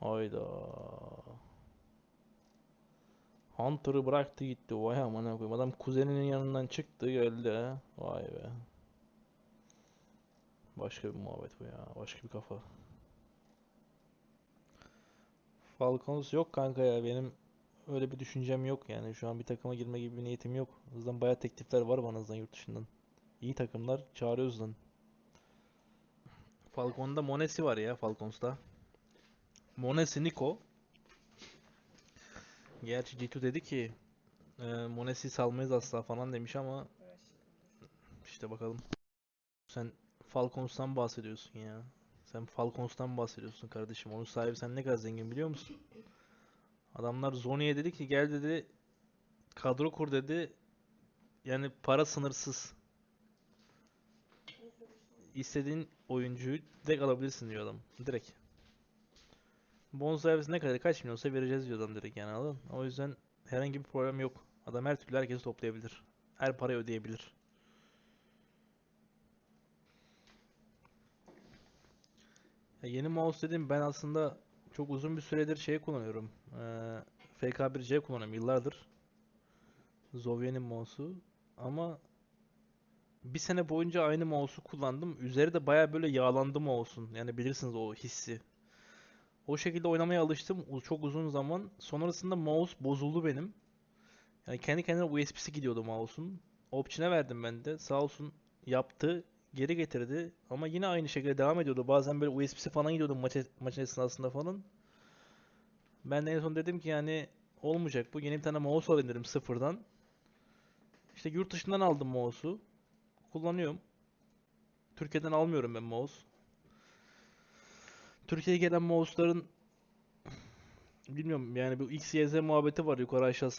Hayda. Hunter'ı bıraktı gitti. Vay amına koyayım. Adam kuzeninin yanından çıktı geldi. Vay be. Başka bir muhabbet bu ya. Başka bir kafa. Falcons yok kanka ya. Benim öyle bir düşüncem yok yani. Şu an bir takıma girme gibi bir niyetim yok. Hızdan bayağı teklifler var bana hızdan yurt dışından. İyi takımlar çağırıyoruz lan. Falcon'da Monesi var ya Falcons'ta. Monesi Nico. Gerçi G2 dedi ki e, Monesi salmayız asla falan demiş ama işte bakalım. Sen Falcons'tan bahsediyorsun ya. Sen Falcons'tan bahsediyorsun kardeşim. Onun sahibi sen ne kadar zengin biliyor musun? Adamlar Zony'ye dedi ki gel dedi kadro kur dedi. Yani para sınırsız. İstediğin oyuncuyu direkt alabilirsin diyor adam. Direkt. Bonservis ne kadar kaç milyonsa vereceğiz diyor adam direkt yani anladın? O yüzden herhangi bir problem yok. Adam her türlü herkesi toplayabilir. Her parayı ödeyebilir. Ya yeni mouse dedim ben aslında çok uzun bir süredir şey kullanıyorum. Ee, FK1C kullanıyorum yıllardır. Zovia'nın mouse'u. Ama bir sene boyunca aynı mouse'u kullandım. Üzeri de baya böyle yağlandı mouse'un. Yani bilirsiniz o hissi. O şekilde oynamaya alıştım çok uzun zaman. Sonrasında mouse bozuldu benim. Yani kendi kendine USB'si gidiyordu mouse'un. Option'e verdim ben de. Sağ olsun yaptı. Geri getirdi. Ama yine aynı şekilde devam ediyordu. Bazen böyle USB'si falan gidiyordu maç, maçın esnasında falan. Ben de en son dedim ki yani olmayacak bu. Yeni bir tane mouse dedim sıfırdan. İşte yurt dışından aldım mouse'u. Kullanıyorum. Türkiye'den almıyorum ben mouse. Türkiye'ye gelen mouse'ların bilmiyorum yani bu X, Y, Z muhabbeti var yukarı aşağı